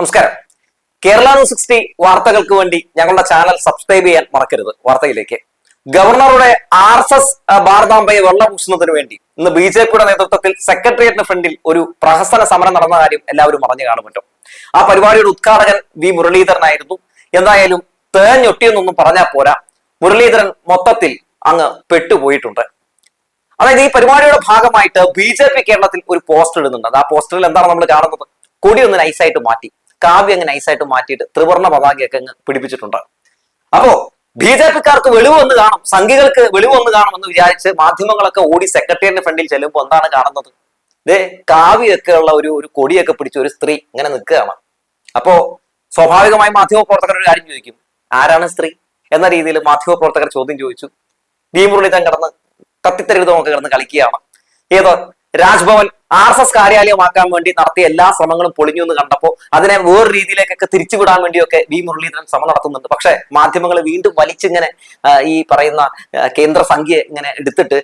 നമസ്കാരം. Kerala news sixty വാർത്തകൾക്ക് വേണ്ടി ഞങ്ങളുടെ ചാനൽ സബ്സ്ക്രൈബ് ചെയ്യാൻ മറക്കരുത്. വാർത്തയിലേക്ക്. ഗവർണറുടെ ആർ എസ് എസ് ഭാരതാംബയെ വെള്ളപൂശുന്നതിന് വേണ്ടി ഇന്ന് ബി ജെ പിയുടെ നേതൃത്വത്തിൽ സെക്രട്ടേറിയറ്റിന് ഫ്രണ്ടിൽ ഒരു പ്രഹസന സമരം നടന്ന കാര്യം എല്ലാവരും അറിഞ്ഞു കാണുമല്ലോ. ആ പരിപാടിയുടെ ഉദ്ഘാടകൻ വി മുരളീധരനായിരുന്നു. എന്തായാലും തേഞ്ഞൊട്ടിയെന്നൊന്നും പറഞ്ഞാൽ പോരാ. മുരളീധരൻ മൊത്തത്തിൽ അങ്ങ് പെട്ടുപോയിട്ടുണ്ട്. അതായത് ഈ പരിപാടിയുടെ ഭാഗമായിട്ട് ബി ജെ പി കേരളത്തിൽ ഒരു പോസ്റ്റർ ഇടുന്നുണ്ട്. ആ പോസ്റ്ററിൽ എന്താണ് നമ്മൾ കാണുന്നത്? കൊടി ഒന്ന് നൈസായിട്ട് മാറ്റി. കാവ്യ അങ്ങ് നൈസായിട്ട് മാറ്റിയിട്ട് ത്രിവർണ പതാകയൊക്കെ അങ്ങ് പിടിപ്പിച്ചിട്ടുണ്ട്. അപ്പോ ബി ജെ പിക്കാർക്ക് വെളിവ് വന്ന് കാണും. സംഘികൾക്ക് വെളിവ് വന്ന് കാണുമെന്ന് വിചാരിച്ച് മാധ്യമങ്ങളൊക്കെ ഓടി സെക്രട്ടറിയുടെ ഫ്രണ്ടിൽ ചെല്ലുമ്പോൾ എന്താണ് കാണുന്നത്? ഇതേ കാവ്യൊക്കെ ഉള്ള ഒരു ഒരു കൊടിയൊക്കെ പിടിച്ച ഒരു സ്ത്രീ ഇങ്ങനെ നിൽക്കുകയാണ്. അപ്പോ സ്വാഭാവികമായി മാധ്യമ പ്രവർത്തകർ ഒരു കാര്യം ചോദിക്കും. ആരാണ് സ്ത്രീ? എന്ന രീതിയിൽ മാധ്യമ പ്രവർത്തകർ ചോദ്യം ചോദിച്ചു. വി മുരളീധരൻ കിടന്ന് കത്തിത്തരിതമൊക്കെ കിടന്ന് കളിക്കുകയാണ്. ഏത് രാജ്ഭവൻ ആർ എസ് എസ് കാര്യാലയമാക്കാൻ വേണ്ടി നടത്തിയ എല്ലാ ശ്രമങ്ങളും പൊളിഞ്ഞു എന്ന് കണ്ടപ്പോൾ അതിനെ വേറെ രീതിയിലേക്കൊക്കെ തിരിച്ചുവിടാൻ വേണ്ടിയൊക്കെ വി മുരളീധരൻ ശ്രമം നടത്തുന്നുണ്ട്. പക്ഷെ മാധ്യമങ്ങൾ വീണ്ടും വലിച്ചിങ്ങനെ ഈ പറയുന്ന കേന്ദ്ര സംഖ്യ ഇങ്ങനെ എടുത്തിട്ട്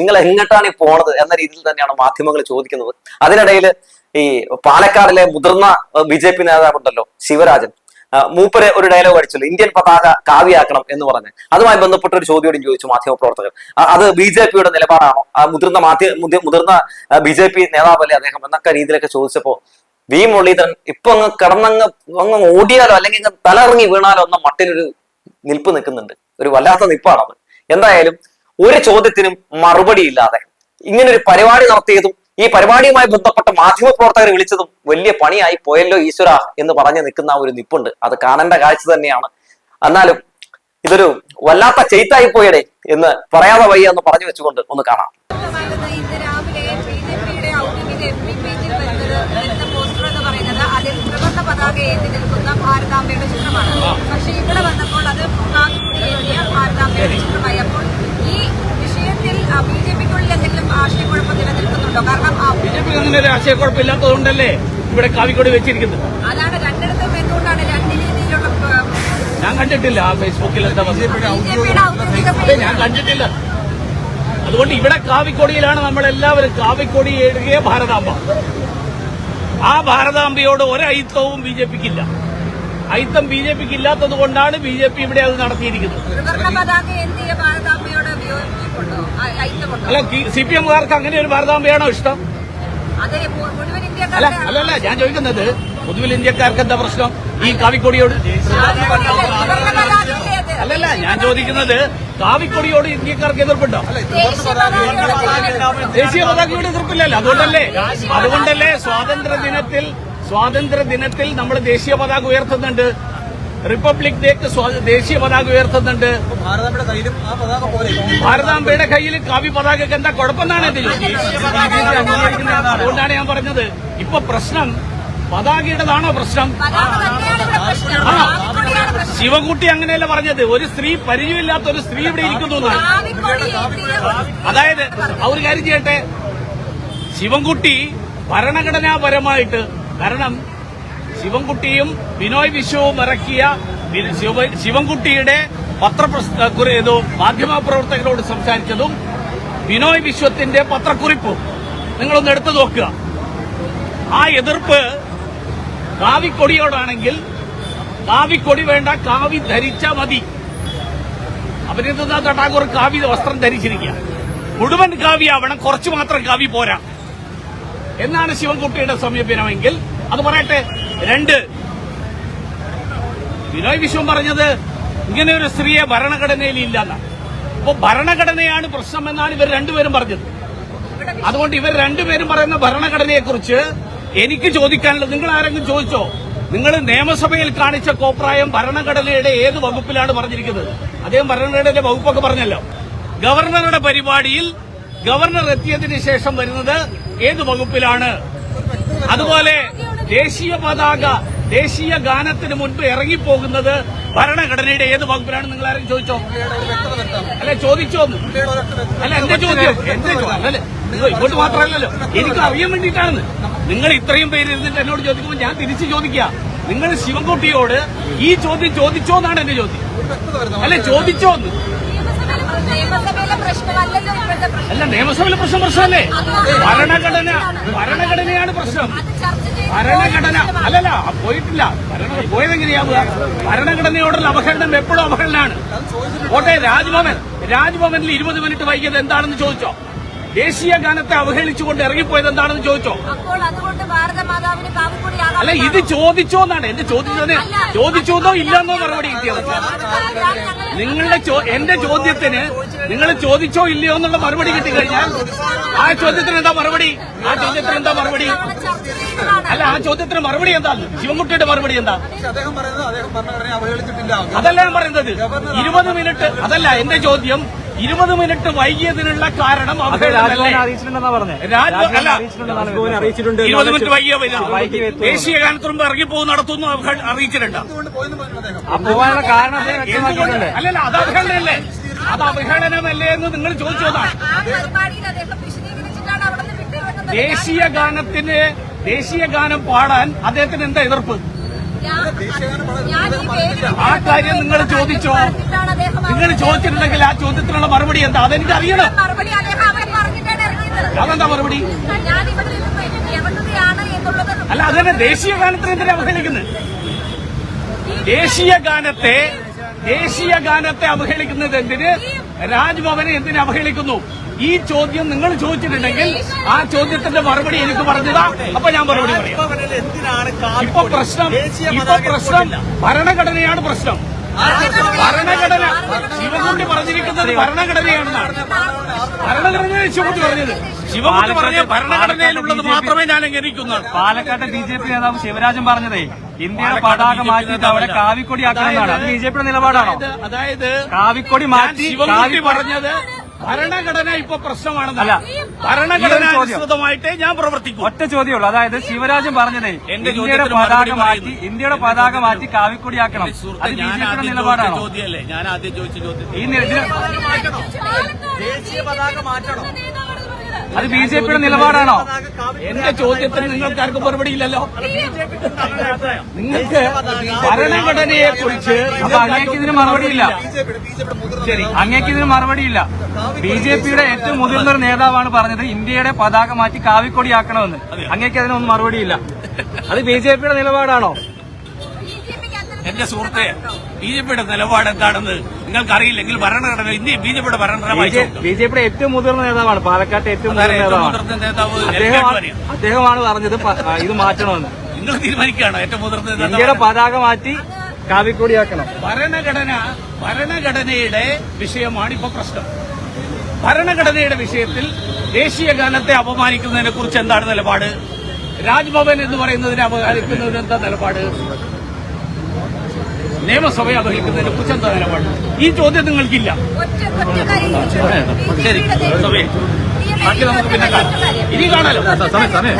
നിങ്ങൾ എങ്ങോട്ടാണ് ഈ പോണത് എന്ന രീതിയിൽ തന്നെയാണ് മാധ്യമങ്ങൾ ചോദിക്കുന്നത്. അതിനിടയിൽ ഈ പാലക്കാടിലെ മുതിർന്ന ബി ജെ പി നേതാവുണ്ടല്ലോ ശിവരാജൻ. മൂപ്പര് ഒരു ഡയലോഗ് അടിച്ചല്ലോ. ഇന്ത്യൻ പതാക കാവ്യാക്കണം എന്ന് പറഞ്ഞ്. അതുമായി ബന്ധപ്പെട്ട ഒരു ചോദ്യം ചോദിച്ചു മാധ്യമ പ്രവർത്തകർ. അത് ബി ജെ പിയുടെ നിലപാടാണോ? മുതിർന്ന മാധ്യമ മുതി- മുതിർന്ന ബി ജെ പി നേതാവല്ലേ അദ്ദേഹം എന്നൊക്കെ രീതിയിലൊക്കെ ചോദിച്ചപ്പോ വി മുരളീധരൻ ഇപ്പൊ അങ്ങ് കിടന്നങ്ങ് അങ്ങ് ഓടിയാലോ അല്ലെങ്കിൽ അങ്ങ് ഇറങ്ങി വീണാലോ എന്ന മട്ടിലൊരു നിൽപ്പ് നിൽക്കുന്നുണ്ട്. ഒരു വല്ലാത്ത നിൽപ്പാണത് എന്തായാലും ഒരു ചോദ്യത്തിനും മറുപടി ഇല്ലാതെ ഇങ്ങനെ ഒരു പരിപാടി നടത്തിയതും ഈ പരിപാടിയുമായി ബന്ധപ്പെട്ട മാധ്യമ പ്രവർത്തകരെ വിളിച്ചതും വലിയ പണിയായി പോയല്ലോ ഈശ്വര എന്ന് പറഞ്ഞു നിൽക്കുന്ന ഒരു നിപ്പുണ്ട്. അത് കാണേണ്ട കാഴ്ച തന്നെയാണ്. എന്നാലും ഇതൊരു വല്ലാത്ത ചെയ്ത്തായി പോയടേ എന്ന് പറയാതെ വയ്യ എന്ന് പറഞ്ഞു വെച്ചുകൊണ്ട് ഒന്ന് കാണാം. പതാക ഏന്തി നിൽക്കുന്ന ഭാരതാംബയുടെ ചിത്രമാണ് പക്ഷെ ഇവിടെ വന്നപ്പോൾ അത് കാക്കിക്കുടി ഏന്തിയ ഭാരതാംബയുടെ ചിത്രമായി അപ്പോൾ ഈ വിഷയത്തിൽ ബി ജെ പിക്കുള്ളിൽ എന്തെങ്കിലും ആശയക്കുഴപ്പം നിലനിൽക്കുന്നുണ്ടോ കാരണം ആ, ബി ജെ പി അങ്ങനെ ഒരു ആശയക്കുഴപ്പമില്ലാത്തതുകൊണ്ടല്ലേ ഇവിടെ കാവിക്കോട് വെച്ചിരിക്കുന്നത്? ഞാൻ കണ്ടിട്ടില്ല ആ ഫേസ്ബുക്കിൽ എന്താ ഞാൻ കണ്ടിട്ടില്ല. അതുകൊണ്ട് ഇവിടെ കാവിക്കൊടിയിലാണ് നമ്മൾ എല്ലാവരും കാവിക്കൊടി എഴുതിയ ഭാരതാംബ. ആ ഭാരതാംബയോട് ഒരയിത്തവും ബി ജെ പിക്കില്ല. അയിത്തം ബി ജെ പിക്ക് ഇല്ലാത്തത് കൊണ്ടാണ് ബി ജെ പി ഇവിടെ അത് നടത്തിയിരിക്കുന്നത്. അല്ല സി പി എമ്മുകാർക്ക് അങ്ങനെ ഒരു ഭാരതാംബയാണോ ഇഷ്ടം? അല്ല അല്ല അല്ലല്ല ഞാൻ ചോദിക്കുന്നത് പൊതുവിൽ ഇന്ത്യക്കാർക്ക് എന്താ പ്രശ്നം? ഈ കാവിക്കൊടിയോട് അല്ലല്ല ഞാൻ ചോദിക്കുന്നത് കാവിക്കൊടിയോട് ഇന്ത്യക്കാർക്ക് എതിർപ്പുണ്ടോ? ദേശീയ പതാകയോട് എതിർപ്പില്ലല്ലോ അതുകൊണ്ടല്ലേ? അതുകൊണ്ടല്ലേ സ്വാതന്ത്ര്യ ദിനത്തിൽ സ്വാതന്ത്ര്യ ദിനത്തിൽ നമ്മൾ ദേശീയ പതാക ഉയർത്തുന്നുണ്ട്. റിപ്പബ്ലിക് ഡേക്ക് ദേശീയ പതാക ഉയർത്തുന്നുണ്ട്. ഭാരതാംബയുടെ കയ്യിൽ കാവ്യ പതാകയ്ക്ക് എന്താ കുഴപ്പമെന്നാണ് ഇതിൽ? അതുകൊണ്ടാണ് ഞാൻ പറഞ്ഞത്. ഇപ്പൊ പ്രശ്നം പതാകയുടേതാണോ പ്രശ്നം? ശിവകുട്ടി അങ്ങനെയല്ല പറഞ്ഞത്. ഒരു സ്ത്രീ പരിചയമില്ലാത്ത ഒരു സ്ത്രീ ഇവിടെ ഇരിക്കുന്നു അതായത് അവർ കാര്യം ചെയ്യട്ടെ. ശിവൻകുട്ടി ഭരണഘടനാപരമായിട്ട് കാരണം ശിവൻകുട്ടിയും ബിനോയ് വിശ്വവും ഇറക്കിയ ശിവൻകുട്ടിയുടെ പത്രപ്രസ് മാധ്യമ പ്രവർത്തകരോട് സംസാരിച്ചതും ബിനോയ് വിശ്വത്തിന്റെ പത്രക്കുറിപ്പും. നിങ്ങളൊന്ന് എടുത്തു നോക്കുക. ആ എതിർപ്പ് കാവിക്കൊടിയോടാണെങ്കിൽ കാവിക്കൊടി വേണ്ട കാവി ധരിച്ച മതി. അഭിനന്ദനാഥ് ടാഗോർ കാവി വസ്ത്രം ധരിച്ചിരിക്കുക. മുഴുവൻ കാവിയാവണം കുറച്ചു മാത്രം കാവി പോരാ. എന്നാണ് ശിവൻകുട്ടിയുടെ സമീപനമെങ്കിൽ അത് പറയട്ടെ. രണ്ട്. ബിനോയ് വിശ്വം പറഞ്ഞത് ഇങ്ങനെ ഒരു സ്ത്രീയെ ഭരണഘടനയിൽ ഇല്ലെന്നാണ് അപ്പൊ ഭരണഘടനയാണ് പ്രശ്നം എന്നാണ് ഇവർ രണ്ടുപേരും പറഞ്ഞത്. അതുകൊണ്ട് ഇവർ രണ്ടുപേരും പറയുന്ന ഭരണഘടനയെ കുറിച്ച് എനിക്ക് ചോദിക്കാനുള്ളത് നിങ്ങൾ ആരെങ്കിലും ചോദിച്ചോ? നിങ്ങൾ നിയമസഭയിൽ കാണിച്ച കോപ്രായം ഭരണഘടനയുടെ ഏത് വകുപ്പിലാണ് പറഞ്ഞിരിക്കുന്നത്? അദ്ദേഹം ഭരണഘടനയുടെ വകുപ്പൊക്കെ പറഞ്ഞല്ലോ. ഗവർണറുടെ പരിപാടിയിൽ ഗവർണർ എത്തിയതിന് ശേഷം വരുന്നത് ഏത് വകുപ്പിലാണ്? അതുപോലെ ദേശീയ പതാക ദേശീയ ഗാനത്തിന് മുൻപ് ഇറങ്ങിപ്പോകുന്നത് ഭരണഘടനയുടെ ഏത് വകുപ്പിലാണ്? നിങ്ങൾ ആരെങ്കിലും ചോദിച്ചോ? അല്ലെ ചോദിച്ചോ? അല്ല എന്റെ ചോദ്യം? എന്റെ ചോദ്യം? അല്ലല്ലേ നിങ്ങൾ ഇങ്ങോട്ട് മാത്രമല്ലല്ലോ. എനിക്ക് അറിയാൻ വേണ്ടിയിട്ടാണ്. നിങ്ങൾ ഇത്രയും പേര് ഇരുന്നിട്ട് എന്നോട് ചോദിക്കുമ്പോൾ ഞാൻ തിരിച്ചു ചോദിക്കുക. നിങ്ങൾ ശിവൻകുട്ടിയോട് ഈ ചോദ്യം ചോദിച്ചോ എന്നാണ് എന്റെ ചോദ്യം. അല്ലെ ചോദിച്ചോന്ന്. അല്ല നിയമസഭയിലെ പ്രശ്നം പ്രശ്നമല്ലേ? ഭരണഘടന ഭരണഘടനയാണ് പ്രശ്നം. ഭരണഘടന അല്ലല്ല പോയിട്ടില്ല. ഭരണ പോയതെങ്ങനെയാവുക? ഭരണഘടനയോടുള്ള അവഹേളനം എപ്പോഴും അവഹേളനാണ്. കോട്ടെ രാജ്ഭവൻ രാജ്ഭവനിൽ ഇരുപത് മിനിറ്റ് വൈകിയത് എന്താണെന്ന് ചോദിച്ചോ? ദേശീയ ഗാനത്തെ അവഹേളിച്ചുകൊണ്ട് ഇറങ്ങിപ്പോയത് എന്താണെന്ന് ചോദിച്ചോ? അല്ല ഇത് ചോദിച്ചോ എന്നാണ്. എന്റെ ചോദിച്ചു ചോദിച്ചോന്നോ ഇല്ലെന്നോ മറുപടി കിട്ടിയത് നിങ്ങളുടെ എന്റെ ചോദ്യത്തിന് നിങ്ങൾ ചോദിച്ചോ ഇല്ലയോ എന്നുള്ള മറുപടി കിട്ടിക്കഴിഞ്ഞാൽ ആ ചോദ്യത്തിന് എന്താ മറുപടി? ആ ചോദ്യത്തിന് എന്താ മറുപടി? അല്ല ആ ചോദ്യത്തിന് മറുപടി എന്താ? ശിവൻകുട്ടിയുടെ മറുപടി എന്താ? അദ്ദേഹം പറയുന്നത് അദ്ദേഹം ഭരണഘടനയെ അവഹേളിച്ചിട്ടില്ല. അതല്ല ഞാൻ പറയുന്നത്. ഇരുപത് മിനിറ്റ് അതല്ല എന്റെ ചോദ്യം. ഇരുപത് മിനിറ്റ് വൈകിയതിനുള്ള കാരണം അറിയിച്ചിട്ടുണ്ട്. ഇരുപത് മിനിറ്റ് വൈകിയ. ദേശീയ ഗാനത്തിന് ഇറങ്ങിപ്പോ നടത്തുന്നു അറിയിച്ചിട്ടുണ്ട്. അല്ലല്ല അത് അവഹേളനമല്ലേ? അത് അവഹേളനമല്ലേ എന്ന് നിങ്ങൾ ചോദിച്ചതാണ്. ദേശീയ ഗാനത്തിന് ദേശീയ ഗാനം പാടാൻ അദ്ദേഹത്തിന് എന്താ എതിർപ്പ്? ആ കാര്യം നിങ്ങൾ ചോദിച്ചോ? നിങ്ങൾ ചോദിച്ചിട്ടുണ്ടെങ്കിൽ ആ ചോദ്യത്തിനുള്ള മറുപടി എന്താ? അതെനിക്ക് അറിയണം. അതെന്താ മറുപടി? അല്ല അതന്നെ ദേശീയ ഗാനത്തിന് എന്തിനാ അവഹേളിക്കുന്നത്? ദേശീയ ഗാനത്തെ ദേശീയ ഗാനത്തെ അവഹേളിക്കുന്നത് എന്തിന്? രാജ്ഭവനെ എന്തിനെ അവഹേളിക്കുന്നു? ഈ ചോദ്യം നിങ്ങൾ ചോദിച്ചിട്ടുണ്ടെങ്കിൽ ആ ചോദ്യത്തിന്റെ മറുപടി എനിക്ക് പറഞ്ഞതാ. അപ്പൊ ഞാൻ മറുപടി പറയാം. ഇപ്പൊ പ്രശ്നം ഇപ്പൊ പ്രശ്നം ഭരണഘടനയാണ് പ്രശ്നം. ഭരണഘടന ശിവകുട്ടി പറഞ്ഞിരിക്കുന്നത് ഭരണഘടനയാണെന്നാണ്. ഭരണഘടന ശിവകുട്ടി പറഞ്ഞത്. ശിവകുട്ടി പറഞ്ഞ ഭരണഘടനയിലുള്ളത് മാത്രമേ ഞാൻ അംഗീകരിക്കുന്നു പാലക്കാട്ടെ ബി ജെ പി നേതാവ് ശിവരാജൻ പറഞ്ഞതേ ഇന്ത്യയുടെ പതാക മാറ്റിയിട്ട് അവിടെ കാവിക്കൊടി ആക്കണമെന്നാണ്. അത് ബി ജെ പിയുടെ നിലപാടാണോ? അതായത് കാവിക്കൊടി മാറ്റി ശിവകുട്ടി പറഞ്ഞത് ഭരണഘടന ഇപ്പൊ പ്രശ്നമാണെന്നല്ല അല്ല. ഭരണഘടന അനുസൃതമായിട്ടേ ഞാൻ പ്രവർത്തിക്കും. ഒറ്റ ചോദ്യമുള്ളൂ. അതായത് ശിവരാജൻ പറഞ്ഞതേ എന്റെ ഇന്ത്യയുടെ പതാക മാറ്റി ഇന്ത്യയുടെ പതാക മാറ്റി കാവിക്കൊടി ആക്കണം അത് ബിജെപിയുടെ നിലപാടാണ്? ചോദ്യമല്ലേ? ഞാൻ ആദ്യം ചോദിച്ച ചോദ്യം ഈ ദേശീയ പതാക മാറ്റണം. അത് ബി ജെ പിയുടെ നിലപാടാണോ? എന്റെ ചോദ്യത്തിന് നിങ്ങൾക്ക് ആർക്കും മറുപടിയില്ലല്ലോ നിങ്ങൾക്ക് ഭരണഘടനയെ കുറിച്ച് അപ്പൊ അങ്ങേക്ക് ഇതിന് മറുപടിയില്ല ശരി അങ്ങേക്ക് ഇതിന് മറുപടിയില്ല ബി ജെ പിയുടെ ഏറ്റവും മുതിർന്ന ഒരു നേതാവാണ് പറഞ്ഞത് ഇന്ത്യയുടെ പതാക മാറ്റി കാവിക്കൊടിയാക്കണമെന്ന്. അങ്ങേക്ക് അതിനൊന്നും മറുപടിയില്ല അത് ബി ജെ പിയുടെ നിലപാടാണോ? എന്റെ സുഹൃത്തെ ബി ജെ പിയുടെ നിലപാട് എന്താണെന്ന് നിങ്ങൾക്ക് അറിയില്ലെങ്കിൽ ഭരണഘടന ഇന്ത്യ ബി ജെ പിയുടെ ഭരണഘടന ബി ജെ പിയുടെ ഏറ്റവും മുതിർന്ന നേതാവാണ് പാലക്കാട്ടെ ഏറ്റവും മുതിർന്ന നേതാവ് അദ്ദേഹം അദ്ദേഹമാണ് പറഞ്ഞത് ഇത് മാറ്റണമെന്ന്. നിങ്ങൾ തീരുമാനിക്കുകയാണ് ഏറ്റവും മുതിർന്ന ഇന്ത്യയുടെ നേതാവ് പതാക മാറ്റി കാവിക്കൂടിയാക്കണം. ഭരണഘടന ഭരണഘടനയുടെ വിഷയമാണ് ഇപ്പൊ പ്രശ്നം. ഭരണഘടനയുടെ വിഷയത്തിൽ ദേശീയ ഗാനത്തെ അപമാനിക്കുന്നതിനെ കുറിച്ച് എന്താണ് നിലപാട്? രാജ്ഭവൻ എന്ന് പറയുന്നതിനെ അപമാനിക്കുന്നതിന് എന്താ നിലപാട്? നിയമസഭയെ അപഹരിക്കുന്നതിനെ കുറിച്ച് എന്താ നിലപാട് ഈ ചോദ്യം നിങ്ങൾക്കില്ല. ഒറ്റ ഒറ്റ കാര്യം ശരി. ബാക്കി നമുക്ക് പിന്നെ കാണാം. ഇനി കാണാലോ? സമയം സമയം.